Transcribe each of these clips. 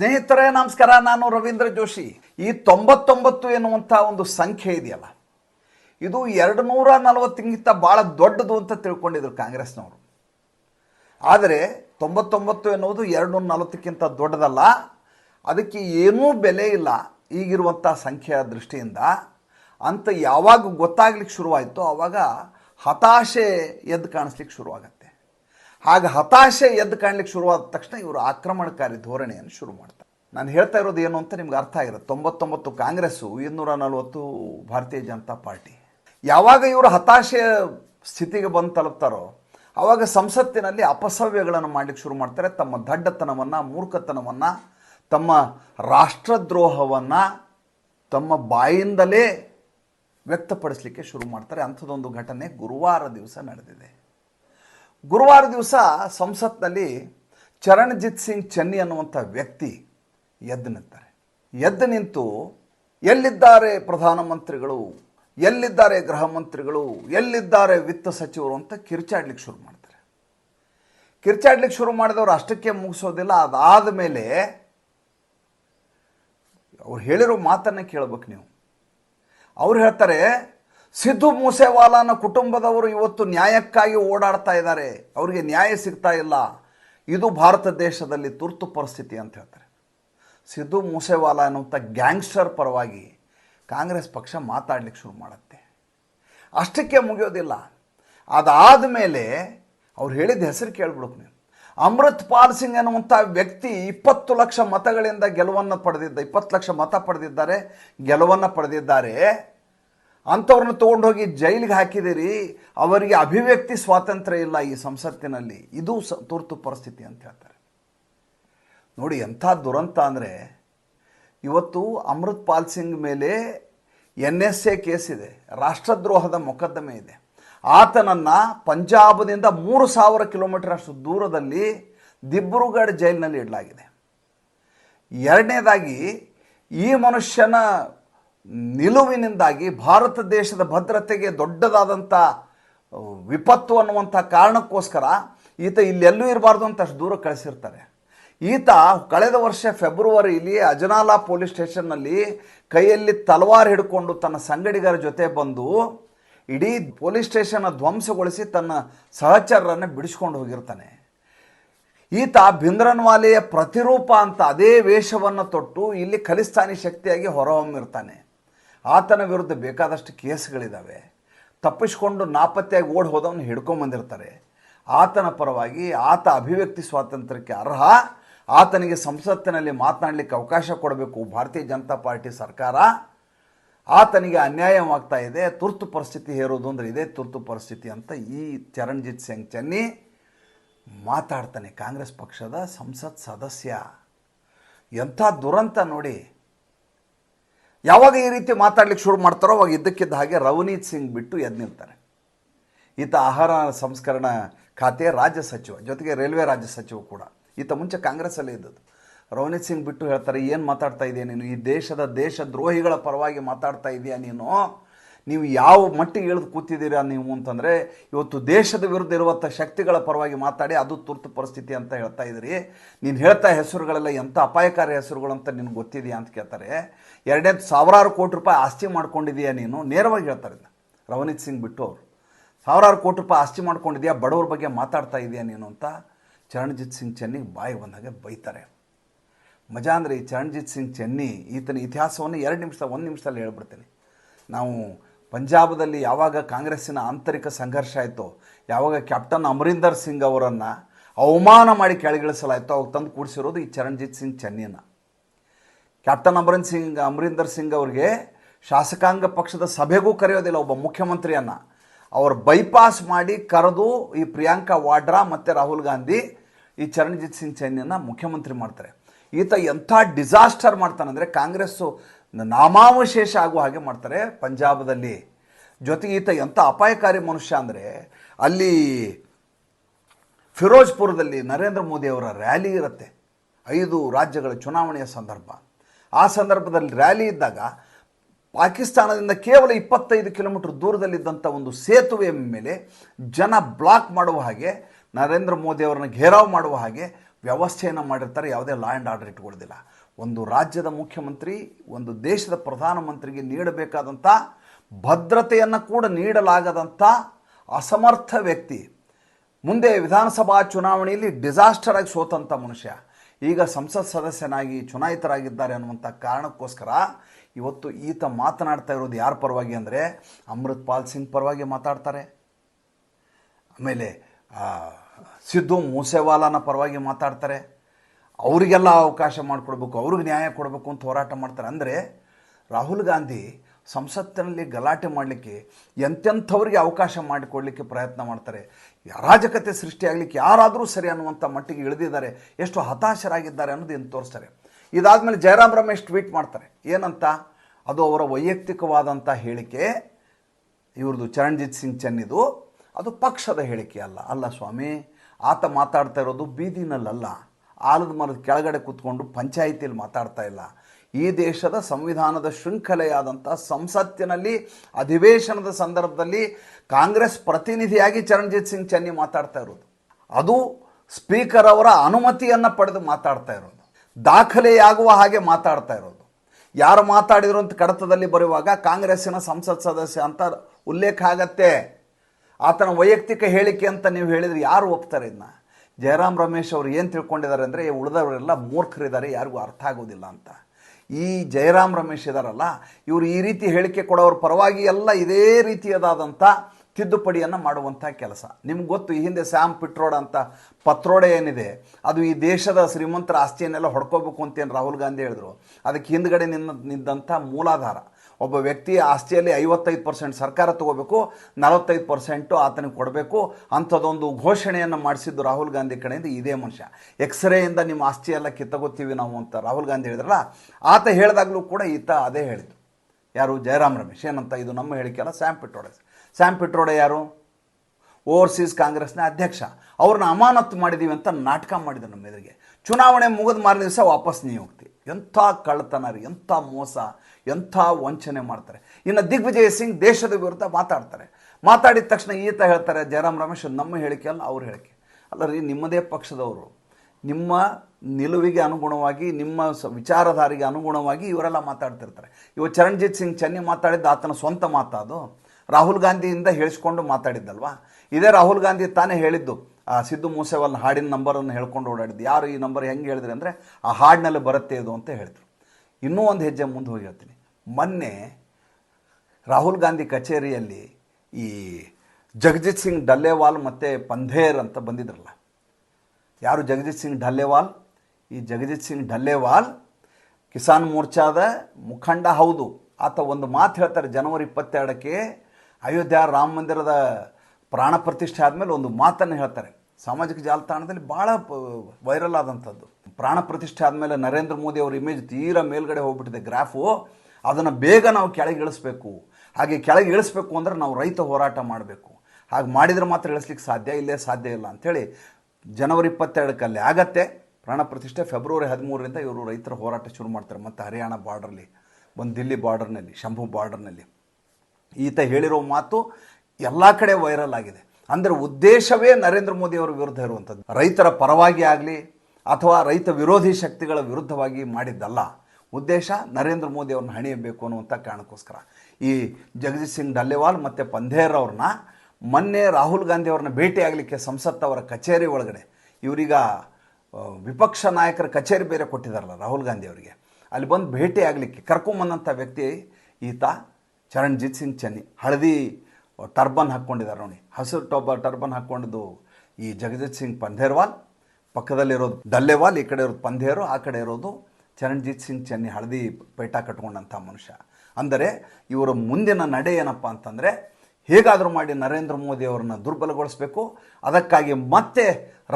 ಸ್ನೇಹಿತರೇ, ನಮಸ್ಕಾರ. ನಾನು ರವೀಂದ್ರ ಜೋಶಿ. ಈ ತೊಂಬತ್ತೊಂಬತ್ತು ಎನ್ನುವಂಥ ಒಂದು ಸಂಖ್ಯೆ ಇದೆಯಲ್ಲ? ಇದು ಎರಡು ನೂರ ನಲವತ್ತಿಗಿಂತ ಭಾಳ ದೊಡ್ಡದು ಅಂತ ತಿಳ್ಕೊಂಡಿದ್ರು ಕಾಂಗ್ರೆಸ್ನವರು. ಆದರೆ ತೊಂಬತ್ತೊಂಬತ್ತು ಎನ್ನುವುದು ಎರಡು ನೂರ ನಲವತ್ತಕ್ಕಿಂತ ದೊಡ್ಡದಲ್ಲ. ಅದಕ್ಕೆ ಏನೂ ಬೆಲೆ ಇಲ್ಲ ಈಗಿರುವಂಥ ಸಂಖ್ಯೆಯ ದೃಷ್ಟಿಯಿಂದ. ಅಂತ ಯಾವಾಗ ಗೊತ್ತಾಗ್ಲಿಕ್ಕೆ ಶುರುವಾಯಿತು ಆವಾಗ ಹತಾಶೆ ಎದ್ದು ಕಾಣಿಸ್ಲಿಕ್ಕೆ ಶುರುವಾಗತ್ತೆ. ಹಾಗೆ ಹತಾಶೆ ಎದ್ದು ಕಾಣಲಿಕ್ಕೆ ಶುರುವಾದ ತಕ್ಷಣ ಇವರು ಆಕ್ರಮಣಕಾರಿ ಧೋರಣೆಯನ್ನು ಶುರು ಮಾಡ್ತಾರೆ. ನಾನು ಹೇಳ್ತಾ ಇರೋದು ಏನು ಅಂತ ನಿಮ್ಗೆ ಅರ್ಥ ಆಗಿರುತ್ತೆ ತೊಂಬತ್ತೊಂಬತ್ತು ಕಾಂಗ್ರೆಸ್ಸು, ಇನ್ನೂರ ನಲವತ್ತು ಭಾರತೀಯ ಜನತಾ ಪಾರ್ಟಿ. ಯಾವಾಗ ಇವರು ಹತಾಶೆಯ ಸ್ಥಿತಿಗೆ ಬಂದು ತಲುಪ್ತಾರೋ ಆವಾಗ ಸಂಸತ್ತಿನಲ್ಲಿ ಅಪಸವ್ಯಗಳನ್ನು ಮಾಡಲಿಕ್ಕೆ ಶುರು ಮಾಡ್ತಾರೆ. ತಮ್ಮ ದಡ್ಡತನವನ್ನು, ಮೂರ್ಖತನವನ್ನು, ತಮ್ಮ ರಾಷ್ಟ್ರದ್ರೋಹವನ್ನು ತಮ್ಮ ಬಾಯಿಂದಲೇ ವ್ಯಕ್ತಪಡಿಸಲಿಕ್ಕೆ ಶುರು ಮಾಡ್ತಾರೆ. ಅಂಥದ್ದೊಂದು ಘಟನೆ ಗುರುವಾರ ದಿವಸ ನಡೆದಿದೆ. ಗುರುವಾರ ದಿವಸ ಸಂಸತ್ನಲ್ಲಿ ಚರಣ್ಜಿತ್ ಸಿಂಗ್ ಚನ್ನಿ ಅನ್ನುವಂಥ ವ್ಯಕ್ತಿ ಎದ್ದು ನಿಂತಾರೆ. ಎದ್ದು ನಿಂತು ಎಲ್ಲಿದ್ದಾರೆ ಪ್ರಧಾನಮಂತ್ರಿಗಳು, ಎಲ್ಲಿದ್ದಾರೆ ಗೃಹ ಮಂತ್ರಿಗಳು, ಎಲ್ಲಿದ್ದಾರೆ ವಿತ್ತ ಸಚಿವರು ಅಂತ ಕಿರ್ಚಾಡ್ಲಿಕ್ಕೆ ಶುರು ಮಾಡ್ತಾರೆ. ಕಿರ್ಚಾಡ್ಲಿಕ್ಕೆ ಶುರು ಮಾಡಿದವರು ಅಷ್ಟಕ್ಕೆ ಮುಗಿಸೋದಿಲ್ಲ, ಅದಾದ ಮೇಲೆ ಅವ್ರು ಹೇಳಿರೋ ಮಾತನ್ನು ಕೇಳಬೇಕು ನೀವು. ಅವ್ರು ಹೇಳ್ತಾರೆ ಸಿದ್ದು ಮೂಸೆವಾಲಾನ ಕುಟುಂಬದವರು ಇವತ್ತು ನ್ಯಾಯಕ್ಕಾಗಿ ಓಡಾಡ್ತಾ ಇದ್ದಾರೆ. ಅವರಿಗೆ ನ್ಯಾಯ ಸಿಗ್ತಾ ಇಲ್ಲ. ಇದು ಭಾರತ ದೇಶದಲ್ಲಿ ತುರ್ತು ಪರಿಸ್ಥಿತಿ ಅಂತ ಹೇಳ್ತಾರೆ. ಸಿದ್ದು ಮೂಸೆವಾಲಾ ಅನ್ನುವಂಥ ಗ್ಯಾಂಗ್ಸ್ಟರ್ ಪರವಾಗಿ ಕಾಂಗ್ರೆಸ್ ಪಕ್ಷ ಮಾತಾಡ್ಲಿಕ್ಕೆ ಶುರು ಮಾಡುತ್ತೆ. ಅಷ್ಟಕ್ಕೆ ಮುಗಿಯೋದಿಲ್ಲ. ಅದಾದ ಮೇಲೆ ಅವ್ರು ಹೇಳಿದ ಹೆಸರು ಕೇಳ್ಬಿಡ್ಬೇಕು ನೀವು. ಅಮೃತ್ ಪಾಲ್ ಸಿಂಗ್ ಅನ್ನುವಂಥ ವ್ಯಕ್ತಿ ಇಪ್ಪತ್ತು ಲಕ್ಷ ಮತಗಳಿಂದ ಗೆಲುವನ್ನು ಪಡೆದಿದ್ದ, ಇಪ್ಪತ್ತು ಲಕ್ಷ ಮತ ಪಡೆದಿದ್ದಾರೆ, ಗೆಲುವನ್ನು ಪಡೆದಿದ್ದಾರೆ. ಅಂಥವ್ರನ್ನ ತೊಗೊಂಡೋಗಿ ಜೈಲಿಗೆ ಹಾಕಿದಿರಿ ಅವರಿಗೆ ಅಭಿವ್ಯಕ್ತಿ ಸ್ವಾತಂತ್ರ್ಯ ಇಲ್ಲ ಈ ಸಂಸತ್ತಿನಲ್ಲಿ. ಇದು ಸ, ತುರ್ತು ಪರಿಸ್ಥಿತಿ ಅಂತ ಹೇಳ್ತಾರೆ. ನೋಡಿ, ಎಂಥ ದುರಂತ ಅಂದರೆ, ಇವತ್ತು ಅಮೃತ್ ಪಾಲ್ ಸಿಂಗ್ ಮೇಲೆ ಎನ್ ಎಸ್ ಎ ಕೇಸ್ ಇದೆ. ರಾಷ್ಟ್ರದ್ರೋಹದ ಮೊಕದ್ದಮೆ ಇದೆ. ಆತನನ್ನು ಪಂಜಾಬ್ದಿಂದ ಮೂರು ಸಾವಿರ ಕಿಲೋಮೀಟರ್ ಅಷ್ಟು ದೂರದಲ್ಲಿ ದಿಬ್ರುಗಢ ಜೈಲಿನಲ್ಲಿ ಇಡಲಾಗಿದೆ. ಎರಡನೇದಾಗಿ, ಈ ಮನುಷ್ಯನ ನಿಲುವಿನಿಂದಾಗಿ ಭಾರತ ದೇಶದ ಭದ್ರತೆಗೆ ದೊಡ್ಡದಾದಂಥ ವಿಪತ್ತು ಅನ್ನುವಂಥ ಕಾರಣಕ್ಕೋಸ್ಕರ ಈತ ಇಲ್ಲೆಲ್ಲೂ ಇರಬಾರ್ದು ಅಂತ ಅಷ್ಟು ದೂರ ಕಳಿಸಿರ್ತಾರೆ. ಈತ ಕಳೆದ ವರ್ಷ ಫೆಬ್ರವರಿಲಿ ಅಜನಾಲಾ ಪೊಲೀಸ್ ಸ್ಟೇಷನ್ನಲ್ಲಿ ಕೈಯಲ್ಲಿ ತಲವಾರ್ ಹಿಡ್ಕೊಂಡು ತನ್ನ ಸಂಗಡಿಗರ ಜೊತೆ ಬಂದು ಇಡೀ ಪೊಲೀಸ್ ಸ್ಟೇಷನ್ನ ಧ್ವಂಸಗೊಳಿಸಿ ತನ್ನ ಸಹಚರರನ್ನು ಬಿಡಿಸ್ಕೊಂಡು ಹೋಗಿರ್ತಾನೆ. ಈತ ಬಿಂದ್ರನ್ವಾಲೆಯ ಪ್ರತಿರೂಪ ಅಂತ ಅದೇ ವೇಷವನ್ನು ತೊಟ್ಟು ಇಲ್ಲಿ ಖಲಿಸ್ತಾನಿ ಶಕ್ತಿಯಾಗಿ ಹೊರಹೊಮ್ಮಿರ್ತಾನೆ. ಆತನ ವಿರುದ್ಧ ಬೇಕಾದಷ್ಟು ಕೇಸ್ಗಳಿದ್ದಾವೆ ತಪ್ಪಿಸ್ಕೊಂಡು ನಾಪತ್ತೆಯಾಗಿ ಓಡಿ ಹೋದವನು ಹಿಡ್ಕೊಂಬಂದಿರ್ತಾರೆ ಆತನ ಪರವಾಗಿ ಆತ ಅಭಿವ್ಯಕ್ತಿ ಸ್ವಾತಂತ್ರ್ಯಕ್ಕೆ ಅರ್ಹ, ಆತನಿಗೆ ಸಂಸತ್ತಿನಲ್ಲಿ ಮಾತನಾಡಲಿಕ್ಕೆ ಅವಕಾಶ ಕೊಡಬೇಕು ಭಾರತೀಯ ಜನತಾ ಪಾರ್ಟಿ ಸರ್ಕಾರ. ಆತನಿಗೆ ಅನ್ಯಾಯವಾಗ್ತಾ ಇದೆ, ತುರ್ತು ಪರಿಸ್ಥಿತಿ ಹೇರೋದು ಅಂದರೆ ಇದೇ ತುರ್ತು ಪರಿಸ್ಥಿತಿ ಅಂತ ಈ ಚರಣ್ಜಿತ್ ಸಿಂಗ್ ಚನ್ನಿ ಮಾತಾಡ್ತಾನೆ ಕಾಂಗ್ರೆಸ್ ಪಕ್ಷದ ಸಂಸತ್ ಸದಸ್ಯ. ಎಂಥ ದುರಂತ ನೋಡಿ ಯಾವಾಗ ಈ ರೀತಿ ಮಾತಾಡ್ಲಿಕ್ಕೆ ಶುರು ಮಾಡ್ತಾರೋ ಅವಾಗ ಇದ್ದಕ್ಕಿದ್ದ ಹಾಗೆ ರವನೀತ್ ಸಿಂಗ್ ಬಿಟ್ಟು ಎದ್ದು ನಿಲ್ತಾರೆ. ಈತ ಆಹಾರ ಸಂಸ್ಕರಣಾ ಖಾತೆ ರಾಜ್ಯ ಸಚಿವ, ಜೊತೆಗೆ ರೈಲ್ವೆ ರಾಜ್ಯ ಸಚಿವ ಕೂಡ. ಈತ ಮುಂಚೆ ಕಾಂಗ್ರೆಸ್ಸಲ್ಲೇ ಇದ್ದದ್ದು. ರವನೀತ್ ಸಿಂಗ್ ಬಿಟ್ಟು ಹೇಳ್ತಾರೆ, ಏನು ಮಾತಾಡ್ತಾ ಇದೆಯಾ ನೀನು? ಈ ದೇಶದ ದೇಶ ದ್ರೋಹಿಗಳ ಪರವಾಗಿ ಮಾತಾಡ್ತಾ ಇದೆಯಾ ನೀನು? ನೀವು ಯಾವ ಮಟ್ಟಿಗೆ ಇಳಿದು ಕೂತಿದ್ದೀರಾ ನೀವು? ಅಂತಂದರೆ, ಇವತ್ತು ದೇಶದ ವಿರುದ್ಧ ಇರುವಂಥ ಶಕ್ತಿಗಳ ಪರವಾಗಿ ಮಾತಾಡಿ ಅದು ತುರ್ತು ಪರಿಸ್ಥಿತಿ ಅಂತ ಹೇಳ್ತಾ ಇದ್ದೀರಿ. ನೀನು ಹೇಳ್ತಾ ಹೆಸರುಗಳೆಲ್ಲ ಎಂಥ ಅಪಾಯಕಾರಿ ಹೆಸರುಗಳು ಅಂತ ನಿನಗೆ ಗೊತ್ತಿದೆಯಾ? ಅಂತ ಕೇಳ್ತಾರೆ. ಎರಡನೇ ಸಾವಿರಾರು ಕೋಟಿ ರೂಪಾಯಿ ಆಸ್ತಿ ಮಾಡ್ಕೊಂಡಿದೀಯಾ ನೀನು? ನೇರವಾಗಿ ಹೇಳ್ತಾರೆ ರವನೀತ್ ಸಿಂಗ್ ಬಿಟ್ಟು ಅವರು. ಸಾವಿರಾರು ಕೋಟಿ ರೂಪಾಯಿ ಆಸ್ತಿ ಮಾಡ್ಕೊಂಡಿದ್ಯಾ ಬಡವ್ರ ಬಗ್ಗೆ ಮಾತಾಡ್ತಾ ಇದೆಯಾ ನೀನು ಅಂತ ಚರಣ್ಜಿತ್ ಸಿಂಗ್ ಚೆನ್ನಿಗೆ ಬಾಯಿ ಬಂದಾಗೆ ಬೈತಾರೆ. ಮಜಾ ಅಂದರೆ ಈ ಚರಣ್ಜಿತ್ ಸಿಂಗ್ ಚೆನ್ನಿ ಈತನ ಇತಿಹಾಸವನ್ನು ಎರಡು ನಿಮಿಷ, ಒಂದು ನಿಮಿಷದಲ್ಲಿ ಹೇಳ್ಬಿಡ್ತೀನಿ. ನಾವು ಪಂಜಾಬದಲ್ಲಿ ಯಾವಾಗ ಕಾಂಗ್ರೆಸ್ಸಿನ ಆಂತರಿಕ ಸಂಘರ್ಷ ಆಯಿತೋ, ಯಾವಾಗ ಕ್ಯಾಪ್ಟನ್ ಅಮರಿಂದರ್ ಸಿಂಗ್ ಅವರನ್ನು ಅವಮಾನ ಮಾಡಿ ಕೆಳಗಿಳಿಸಲಾಯಿತು, ಅವಾಗ ತಂದು ಕೂಡಿಸಿರೋದು ಈ ಚರಣ್ಜಿತ್ ಸಿಂಗ್ ಚೆನ್ನಿಯನ್ನು ಕ್ಯಾಪ್ಟನ್ ಅಮರಿಂದ್ ಸಿಂಗ್, ಅಮರೀಂದರ್ ಸಿಂಗ್ ಅವ್ರಿಗೆ ಶಾಸಕಾಂಗ ಪಕ್ಷದ ಸಭೆಗೂ ಕರೆಯೋದಿಲ್ಲ ಒಬ್ಬ ಮುಖ್ಯಮಂತ್ರಿಯನ್ನು. ಅವ್ರು ಬೈಪಾಸ್ ಮಾಡಿ ಕರೆದು ಈ ಪ್ರಿಯಾಂಕಾ ವಾಡ್ರಾ ಮತ್ತು ರಾಹುಲ್ ಗಾಂಧಿ ಈ ಚರಣ್ಜಿತ್ ಸಿಂಗ್ ಚೈನಿಯನ್ನು ಮುಖ್ಯಮಂತ್ರಿ ಮಾಡ್ತಾರೆ. ಈತ ಎಂಥ ಡಿಸಾಸ್ಟರ್ ಮಾಡ್ತಾನಂದರೆ ಕಾಂಗ್ರೆಸ್ಸು ನಾಮಾವಶೇಷ ಆಗುವ ಹಾಗೆ ಮಾಡ್ತಾರೆ ಪಂಜಾಬದಲ್ಲಿ. ಜೊತೆಗೆ ಈತ ಎಂಥ ಅಪಾಯಕಾರಿ ಮನುಷ್ಯ ಅಂದರೆ ಅಲ್ಲಿ ಫಿರೋಜ್ಪುರದಲ್ಲಿ ನರೇಂದ್ರ ಮೋದಿ ಅವರ ರ್ಯಾಲಿ ಇರುತ್ತೆ. ಐದು ರಾಜ್ಯಗಳ ಚುನಾವಣೆಯ ಸಂದರ್ಭ. ಆ ಸಂದರ್ಭದಲ್ಲಿ ರ್ಯಾಲಿ ಇದ್ದಾಗ ಪಾಕಿಸ್ತಾನದಿಂದ ಕೇವಲ ಇಪ್ಪತ್ತೈದು ಕಿಲೋಮೀಟರ್ ದೂರದಲ್ಲಿದ್ದಂಥ ಒಂದು ಸೇತುವೆಯ ಮೇಲೆ ಜನ ಬ್ಲಾಕ್ ಮಾಡುವ ಹಾಗೆ, ನರೇಂದ್ರ ಮೋದಿ ಅವರನ್ನು ಘೇರಾವ್ ಮಾಡುವ ಹಾಗೆ ವ್ಯವಸ್ಥೆಯನ್ನು ಮಾಡಿರ್ತಾರೆ. ಯಾವುದೇ ಲಾ ಆ್ಯಂಡ್ ಆರ್ಡರ್ ಇಟ್ಕೊಳ್ಳೋದಿಲ್ಲ. ಒಂದು ರಾಜ್ಯದ ಮುಖ್ಯಮಂತ್ರಿ, ಒಂದು ದೇಶದ ಪ್ರಧಾನಮಂತ್ರಿಗೆ ನೀಡಬೇಕಾದಂಥ ಭದ್ರತೆಯನ್ನು ಕೂಡ ನೀಡಲಾಗದಂಥ ಅಸಮರ್ಥ ವ್ಯಕ್ತಿ. ಮುಂದೆ ವಿಧಾನಸಭಾ ಚುನಾವಣೆಯಲ್ಲಿ ಡಿಸಾಸ್ಟರ್ ಆಗಿ ಸೋತಂಥ ಮನುಷ್ಯ. ಈಗ ಸಂಸತ್ ಸದಸ್ಯನಾಗಿ ಚುನಾಯಿತರಾಗಿದ್ದಾರೆ ಅನ್ನುವಂಥ ಕಾರಣಕ್ಕೋಸ್ಕರ ಇವತ್ತು ಈತ ಮಾತನಾಡ್ತಾ ಇರೋದು ಯಾರ ಪರವಾಗಿ ಅಂದರೆ ಅಮೃತ್ಪಾಲ್ ಸಿಂಗ್ ಪರವಾಗಿ ಮಾತಾಡ್ತಾರೆ. ಆಮೇಲೆ ಸಿದ್ದು ಮೂಸೆವಾಲಾನ ಪರವಾಗಿ ಮಾತಾಡ್ತಾರೆ. ಅವರಿಗೆಲ್ಲ ಅವಕಾಶ ಮಾಡಿಕೊಡ್ಬೇಕು, ಅವ್ರಿಗೆ ನ್ಯಾಯ ಕೊಡಬೇಕು ಅಂತ ಹೋರಾಟ ಮಾಡ್ತಾರೆ. ಅಂದರೆ ರಾಹುಲ್ ಗಾಂಧಿ ಸಂಸತ್ತಿನಲ್ಲಿ ಗಲಾಟೆ ಮಾಡಲಿಕ್ಕೆ ಎಂತೆಂಥವ್ರಿಗೆ ಅವಕಾಶ ಮಾಡಿಕೊಡ್ಲಿಕ್ಕೆ ಪ್ರಯತ್ನ ಮಾಡ್ತಾರೆ. ಅರಾಜಕತೆ ಸೃಷ್ಟಿಯಾಗಲಿಕ್ಕೆ ಯಾರಾದರೂ ಸರಿ ಅನ್ನುವಂಥ ಮಟ್ಟಿಗೆ ಇಳಿದಿದ್ದಾರೆ. ಎಷ್ಟು ಹತಾಶರಾಗಿದ್ದಾರೆ ಅನ್ನೋದು ಏನು ತೋರಿಸ್ತಾರೆ. ಇದಾದಮೇಲೆ ಜಯರಾಮ್ ರಮೇಶ್ ಟ್ವೀಟ್ ಮಾಡ್ತಾರೆ. ಏನಂತ? ಅದು ಅವರ ವೈಯಕ್ತಿಕವಾದಂಥ ಹೇಳಿಕೆ. ಇವ್ರದ್ದು ಚರಣ್ಜಿತ್ ಸಿಂಗ್ ಚೆನ್ನಿದು. ಅದು ಪಕ್ಷದ ಹೇಳಿಕೆ ಅಲ್ಲ. ಅಲ್ಲ ಸ್ವಾಮಿ, ಆತ ಮಾತಾಡ್ತಾ ಇರೋದು ಬೀದಿನಲ್ಲಲ್ಲ. ಆಲದ ಮರದ ಕೆಳಗಡೆ ಕೂತ್ಕೊಂಡು ಪಂಚಾಯಿತಿಯಲ್ಲಿ ಮಾತಾಡ್ತಾ ಇಲ್ಲ. ಈ ದೇಶದ ಸಂವಿಧಾನದ ಶೃಂಖಲೆಯಾದಂಥ ಸಂಸತ್ತಿನಲ್ಲಿ, ಅಧಿವೇಶನದ ಸಂದರ್ಭದಲ್ಲಿ ಕಾಂಗ್ರೆಸ್ ಪ್ರತಿನಿಧಿಯಾಗಿ ಚರಣ್ಜಿತ್ ಸಿಂಗ್ ಚೆನ್ನಿ ಮಾತಾಡ್ತಾ ಇರೋದು. ಅದು ಸ್ಪೀಕರ್ ಅವರ ಅನುಮತಿಯನ್ನು ಪಡೆದು ಮಾತಾಡ್ತಾ ಇರೋದು. ದಾಖಲೆಯಾಗುವ ಹಾಗೆ ಮಾತಾಡ್ತಾ ಇರೋದು. ಯಾರು ಮಾತಾಡಿದ್ರು ಅಂತ ಕಡತದಲ್ಲಿ ಬರುವಾಗ ಕಾಂಗ್ರೆಸ್ಸಿನ ಸಂಸತ್ ಸದಸ್ಯ ಅಂತ ಉಲ್ಲೇಖ ಆಗತ್ತೆ. ಆತನ ವೈಯಕ್ತಿಕ ಹೇಳಿಕೆ ಅಂತ ನೀವು ಹೇಳಿದರೆ ಯಾರು ಒಪ್ತಾರೆ ಇದನ್ನ ಜಯರಾಮ್ ರಮೇಶ್ ಅವರು ಏನು ತಿಳ್ಕೊಂಡಿದ್ದಾರೆ ಅಂದರೆ ಉಳಿದವರೆಲ್ಲ ಮೂರ್ಖರಿದ್ದಾರೆ, ಯಾರಿಗೂ ಅರ್ಥ ಆಗೋದಿಲ್ಲ ಅಂತ. ಈ ಜಯರಾಮ್ ರಮೇಶ್ ಇದಾರಲ್ಲ, ಇವರು ಈ ರೀತಿ ಹೇಳಿಕೆ ಕೊಡೋರ ಪರವಾಗಿ ಎಲ್ಲ ಇದೇ ರೀತಿಯದಾದಂಥ ತಿದ್ದುಪಡಿಯನ್ನು ಮಾಡುವಂಥ ಕೆಲಸ. ನಿಮ್ಗೆ ಗೊತ್ತು, ಈ ಹಿಂದೆ ಸ್ಯಾಮ್ ಪಿಟ್ರೋಡ ಅಂತ ಪತ್ರೋಡೆ ಏನಿದೆ, ಅದು ಈ ದೇಶದ ಶ್ರೀಮಂತರ ಆಸ್ತಿಯನ್ನೆಲ್ಲ ಹೊಡ್ಕೋಬೇಕು ಅಂತೇನು ರಾಹುಲ್ ಗಾಂಧಿ ಹೇಳಿದ್ರು. ಅದಕ್ಕೆ ಹಿಂದ್ಗಡೆ ನಿನ್ನ ನಿಂತಹ ಮೂಲಾಧಾರ. ಒಬ್ಬ ವ್ಯಕ್ತಿಯ ಆಸ್ತಿಯಲ್ಲಿ ಐವತ್ತೈದು ಪರ್ಸೆಂಟ್ ಸರ್ಕಾರ ತಗೋಬೇಕು, ನಲವತ್ತೈದು ಪರ್ಸೆಂಟು ಆತನಿಗೆ ಕೊಡಬೇಕು ಅಂಥದ್ದೊಂದು ಘೋಷಣೆಯನ್ನು ಮಾಡಿಸಿದ್ದು ರಾಹುಲ್ ಗಾಂಧಿ ಕಡೆಯಿಂದ ಇದೇ ಮನುಷ್ಯ. ಎಕ್ಸ್ರೇಯಿಂದ ನಿಮ್ಮ ಆಸ್ತಿಯೆಲ್ಲ ಕಿತ್ತಗೋತೀವಿ ನಾವು ಅಂತ ರಾಹುಲ್ ಗಾಂಧಿ ಹೇಳಿದ್ರಲ್ಲ, ಆತ ಹೇಳಿದಾಗಲೂ ಕೂಡ ಈತ ಅದೇ ಹೇಳಿದ್ದು. ಯಾರು? ಜಯರಾಮ್ ರಮೇಶ್. ಏನಂತ? ಇದು ನಮ್ಮ ಹೇಳಿಕೆ ಅಲ್ಲ ಸ್ಯಾಮ್ ಪಿಟ್ರೋಡೆ. ಸ್ಯಾಮ್ ಪಿಟ್ರೋಡೆ ಯಾರು? ಓವರ್ಸೀಸ್ ಕಾಂಗ್ರೆಸ್ನ ಅಧ್ಯಕ್ಷ. ಅವ್ರನ್ನ ಅಮಾನತ್ತು ಮಾಡಿದ್ದೀವಿ ಅಂತ ನಾಟಕ ಮಾಡಿದ್ರು ನಮ್ಮ ಎದುರಿಗೆ. ಚುನಾವಣೆ ಮುಗಿದ ಮಾರನೇ ದಿವಸ ವಾಪಸ್ ನಿಯೋಕ್ತಿ ಎಂಥ ಕಳ್ಳತನ ರೀ, ಎಂಥ ಮೋಸ, ಎಂಥ ವಂಚನೆ ಮಾಡ್ತಾರೆ. ಇನ್ನು ದಿಗ್ವಿಜಯ್ ಸಿಂಗ್ ದೇಶದ ವಿರುದ್ಧ ಮಾತಾಡ್ತಾರೆ. ಮಾತಾಡಿದ ತಕ್ಷಣ ಈತ ಹೇಳ್ತಾರೆ, ಜಯರಾಮ್ ರಮೇಶ್, ನಮ್ಮ ಹೇಳಿಕೆ ಅಲ್ಲ, ಅವ್ರ ಹೇಳಿಕೆ. ಅಲ್ಲ ರೀ, ನಿಮ್ಮದೇ ಪಕ್ಷದವರು. ನಿಮ್ಮ ನಿಲುವಿಗೆ ಅನುಗುಣವಾಗಿ, ನಿಮ್ಮ ಸ ವಿಚಾರಧಾರಿಗೆ ಅನುಗುಣವಾಗಿ ಇವರೆಲ್ಲ ಮಾತಾಡ್ತಿರ್ತಾರೆ. ಇವ ಚರಣ್ಜಿತ್ ಸಿಂಗ್ ಚೆನ್ನಿ ಮಾತಾಡಿದ್ದು ಆತನ ಸ್ವಂತ ಮಾತಾದು. ರಾಹುಲ್ ಗಾಂಧಿಯಿಂದ ಹೇಳಿಸ್ಕೊಂಡು ಮಾತಾಡಿದ್ದಲ್ವಾ? ಇದೇ ರಾಹುಲ್ ಗಾಂಧಿ ತಾನೇ ಹೇಳಿದ್ದು. ಆ ಸಿದ್ದು ಮೂಸೆವಲ್ ಹಾಡಿನ ನಂಬರನ್ನು ಹೇಳ್ಕೊಂಡು ಓಡಾಡಿದ್ದು. ಯಾರು ಈ ನಂಬರ್ ಹೆಂಗೆ ಹೇಳಿದ್ರಿ ಅಂದರೆ, ಆ ಹಾಡಿನಲ್ಲಿ ಬರುತ್ತೆ ಇದು ಅಂತ ಹೇಳಿದ್ರು. ಇನ್ನೂ ಒಂದು ಹೆಜ್ಜೆ ಮುಂದೆ ಹೋಗಿ ಹೇಳ್ತೀನಿ. ಮೊನ್ನೆ ರಾಹುಲ್ ಗಾಂಧಿ ಕಚೇರಿಯಲ್ಲಿ ಈ ಜಗಜಿತ್ ಸಿಂಗ್ ಡಲ್ಲೇವಾಲ್ ಮತ್ತು ಪಂಧೇರ್ ಅಂತ ಬಂದಿದ್ರಲ್ಲ. ಯಾರು ಜಗಜಿತ್ ಸಿಂಗ್ ಢಲ್ಲೇವಾಲ್ ಈ ಜಗಜಿತ್ ಸಿಂಗ್ ಢಲ್ಲೇವಾಲ್ ಕಿಸಾನ್ ಮೋರ್ಚಾದ ಮುಖಂಡ ಹೌದು. ಆತ ಒಂದು ಮಾತು ಹೇಳ್ತಾರೆ ಜನವರಿ ಇಪ್ಪತ್ತೆರಡಕ್ಕೆ. ಅಯೋಧ್ಯ ರಾಮ ಮಂದಿರದ ಪ್ರಾಣ ಪ್ರತಿಷ್ಠೆ ಆದಮೇಲೆ ಒಂದು ಮಾತನ್ನು ಹೇಳ್ತಾರೆ. ಸಾಮಾಜಿಕ ಜಾಲತಾಣದಲ್ಲಿ ಭಾಳ ವೈರಲ್ ಆದಂಥದ್ದು. ಪ್ರಾಣ ಪ್ರತಿಷ್ಠೆ ಆದಮೇಲೆ ನರೇಂದ್ರ ಮೋದಿ ಅವರ ಇಮೇಜ್ ತೀರಾ ಮೇಲ್ಗಡೆ ಹೋಗ್ಬಿಟ್ಟಿದೆ ಗ್ರಾಫು ಅದನ್ನು ಬೇಗ ನಾವು ಕೆಳಗೆ ಇಳಿಸ್ಬೇಕು. ಹಾಗೆ ಕೆಳಗೆ ಇಳಿಸ್ಬೇಕು ಅಂದರೆ ನಾವು ರೈತ ಹೋರಾಟ ಮಾಡಬೇಕು. ಹಾಗೆ ಮಾಡಿದರೆ ಮಾತ್ರ ಇಳಿಸ್ಲಿಕ್ಕೆ ಸಾಧ್ಯ ಇಲ್ಲೇ ಸಾಧ್ಯ ಇಲ್ಲ ಅಂಥೇಳಿ ಜನವರಿ ಇಪ್ಪತ್ತೆರಡಕ್ಕಲ್ಲಿ ಆಗತ್ತೆ. ಪ್ರಾಣ ಪ್ರತಿಷ್ಠೆ ಫೆಬ್ರವರಿ ಹದಿಮೂರರಿಂದ ಇವರು ರೈತರ ಹೋರಾಟ ಶುರು ಮಾಡ್ತಾರೆ. ಮತ್ತು ಹರಿಯಾಣ ಬಾರ್ಡರ್ಲಿ ಒಂದು ದಿಲ್ಲಿ ಬಾರ್ಡರ್ನಲ್ಲಿ ಶಂಭು ಬಾರ್ಡರ್ನಲ್ಲಿ ಈತ ಹೇಳಿರೋ ಮಾತು ಎಲ್ಲ ಕಡೆ ವೈರಲ್ ಆಗಿದೆ. ಅಂದರೆ ಉದ್ದೇಶವೇ ನರೇಂದ್ರ ಮೋದಿ ಅವರ ವಿರುದ್ಧ ಇರುವಂಥದ್ದು. ರೈತರ ಪರವಾಗಿ ಆಗಲಿ ಅಥವಾ ರೈತ ವಿರೋಧಿ ಶಕ್ತಿಗಳ ವಿರುದ್ಧವಾಗಿ ಮಾಡಿದ್ದಲ್ಲ. ಉದ್ದೇಶ ನರೇಂದ್ರ ಮೋದಿ ಅವ್ರನ್ನ ಹಣಿಯಬೇಕು ಅನ್ನುವಂಥ ಕಾರಣಕ್ಕೋಸ್ಕರ. ಈ ಜಗದೀಶ್ ಸಿಂಗ್ ಡಲ್ಲೇವಾಲ್ ಮತ್ತು ಪಂಧೇರ್ ಅವ್ರನ್ನ ಮೊನ್ನೆ ರಾಹುಲ್ ಗಾಂಧಿ ಅವ್ರನ್ನ ಭೇಟಿಯಾಗಲಿಕ್ಕೆ ಸಂಸತ್ ಅವರ ಕಚೇರಿ ಒಳಗಡೆ ಇವರೀಗ ವಿಪಕ್ಷ ನಾಯಕರ ಕಚೇರಿ ಬೇರೆ ಕೊಟ್ಟಿದ್ದಾರಲ್ಲ ರಾಹುಲ್ ಗಾಂಧಿ ಅವರಿಗೆ. ಅಲ್ಲಿ ಬಂದು ಭೇಟಿ ಆಗಲಿಕ್ಕೆ ಕರ್ಕೊಂಬಂದಂಥ ವ್ಯಕ್ತಿ ಈತ ಚರಣ್ಜಿತ್ ಸಿಂಗ್ ಚನ್ನಿ. ಹಳದಿ ಟರ್ಬನ್ ಹಾಕ್ಕೊಂಡಿದ್ದಾರೆ ನೋಡಿ. ಹಸಿರು ಟೊಬ್ಬ ಟರ್ಬನ್ ಹಾಕ್ಕೊಂಡಿದ್ದು ಈ ಜಗಜಿತ್ ಸಿಂಗ್ ಪಂಧೇರ್ವಾಲ್ ಪಕ್ಕದಲ್ಲಿರೋದು ದಲ್ಲೆವಾಲ್ ಈ ಕಡೆ ಇರೋದು ಪಂಧೇರು ಆ ಕಡೆ ಇರೋದು ಚರಣ್ಜಿತ್ ಸಿಂಗ್ ಚೆನ್ನಿ ಹಳದಿ ಪೇಟ ಕಟ್ಕೊಂಡಂಥ ಮನುಷ್ಯ. ಅಂದರೆ ಇವರ ಮುಂದಿನ ನಡೆ ಏನಪ್ಪ ಅಂತಂದರೆ ಹೇಗಾದರೂ ಮಾಡಿ ನರೇಂದ್ರ ಮೋದಿ ಅವರನ್ನು ದುರ್ಬಲಗೊಳಿಸಬೇಕು. ಅದಕ್ಕಾಗಿ ಮತ್ತೆ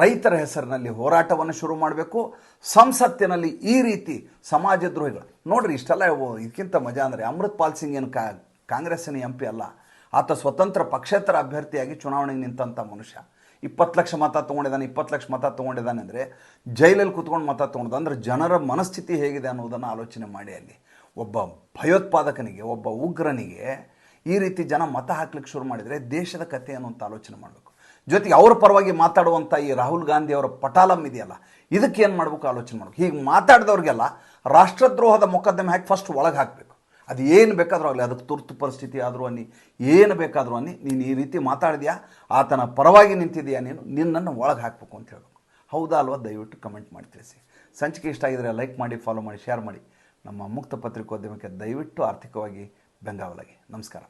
ರೈತರ ಹೆಸರಿನಲ್ಲಿ ಹೋರಾಟವನ್ನು ಶುರು ಮಾಡಬೇಕು. ಸಂಸತ್ತಿನಲ್ಲಿ ಈ ರೀತಿ ಸಮಾಜದ್ರೋಹಿಗಳು. ನೋಡ್ರಿ, ಇಷ್ಟೆಲ್ಲ ಇದಕ್ಕಿಂತ ಮಜಾ ಅಂದರೆ ಅಮೃತ್ಪಾಲ್ ಸಿಂಗ್ ಏನು ಕಾಂಗ್ರೆಸ್ಸಿನ ಎಂ ಅಲ್ಲ. ಆತ ಸ್ವತಂತ್ರ ಪಕ್ಷೇತರ ಅಭ್ಯರ್ಥಿಯಾಗಿ ಚುನಾವಣೆಗೆ ನಿಂತಂಥ ಮನುಷ್ಯ. ಇಪ್ಪತ್ತು ಲಕ್ಷ ಮತ ತೊಗೊಂಡಿದ್ದಾನೆ, ಇಪ್ಪತ್ತು ಲಕ್ಷ ಮತ ತೊಗೊಂಡಿದ್ದಾನೆ ಅಂದರೆ ಜೈಲಲ್ಲಿ ಕುತ್ಕೊಂಡು ಮತ ತೊಗೊಂಡು ಅಂದರೆ ಜನರ ಮನಸ್ಥಿತಿ ಹೇಗಿದೆ ಅನ್ನೋದನ್ನು ಆಲೋಚನೆ ಮಾಡಿ ಅಲ್ಲಿ. ಒಬ್ಬ ಭಯೋತ್ಪಾದಕನಿಗೆ, ಒಬ್ಬ ಉಗ್ರನಿಗೆ ಈ ರೀತಿ ಜನ ಮತ ಹಾಕ್ಲಿಕ್ಕೆ ಶುರು ಮಾಡಿದರೆ ದೇಶದ ಕಥೆ ಅನ್ನುವಂಥ ಆಲೋಚನೆ ಮಾಡಬೇಕು. ಜೊತೆಗೆ ಅವ್ರ ಪರವಾಗಿ ಮಾತಾಡುವಂಥ ಈ ರಾಹುಲ್ ಗಾಂಧಿ ಅವರ ಪಟಾಲಂ ಇದೆಯಲ್ಲ, ಇದಕ್ಕೆ ಏನು ಮಾಡಬೇಕು ಆಲೋಚನೆ ಮಾಡಬೇಕು. ಹೀಗೆ ಮಾತಾಡಿದವ್ರಿಗೆಲ್ಲ ರಾಷ್ಟ್ರದ್ರೋಹದ ಮೊಕದ್ದಮೆ ಹಾಕಿ ಫಸ್ಟ್ ಒಳಗೆ ಹಾಕಬೇಕು. ಅದು ಏನು ಬೇಕಾದರೂ ಆಗಲಿ, ಅದಕ್ಕೆ ತುರ್ತು ಪರಿಸ್ಥಿತಿ ಆದರೂ ಅನ್ನಿ, ಏನು ಬೇಕಾದರೂ ಅನ್ನಿ, ನೀನು ಈ ರೀತಿ ಮಾತಾಡಿದ್ಯಾ? ಆತನ ಪರವಾಗಿ ನಿಂತಿದೆಯಾ ನೀನು? ನಿನ್ನನ್ನು ಒಳಗೆ ಹಾಕಬೇಕು ಅಂತ ಹೇಳಬೇಕು. ಹೌದಾ ಅಲ್ವಾ? ದಯವಿಟ್ಟು ಕಮೆಂಟ್ ಮಾಡಿ ತಿಳಿಸಿ. ಸಂಚಿಕೆ ಇಷ್ಟ ಆಗಿದರೆ ಲೈಕ್ ಮಾಡಿ ಫಾಲೋ ಮಾಡಿ ಶೇರ್ ಮಾಡಿ. ನಮ್ಮ ಮುಕ್ತ ಪತ್ರಿಕೋದ್ಯಮಕ್ಕೆ ದಯವಿಟ್ಟು ಆರ್ಥಿಕವಾಗಿ ಬೆಂಗಾವಲಾಗಿ. ನಮಸ್ಕಾರ.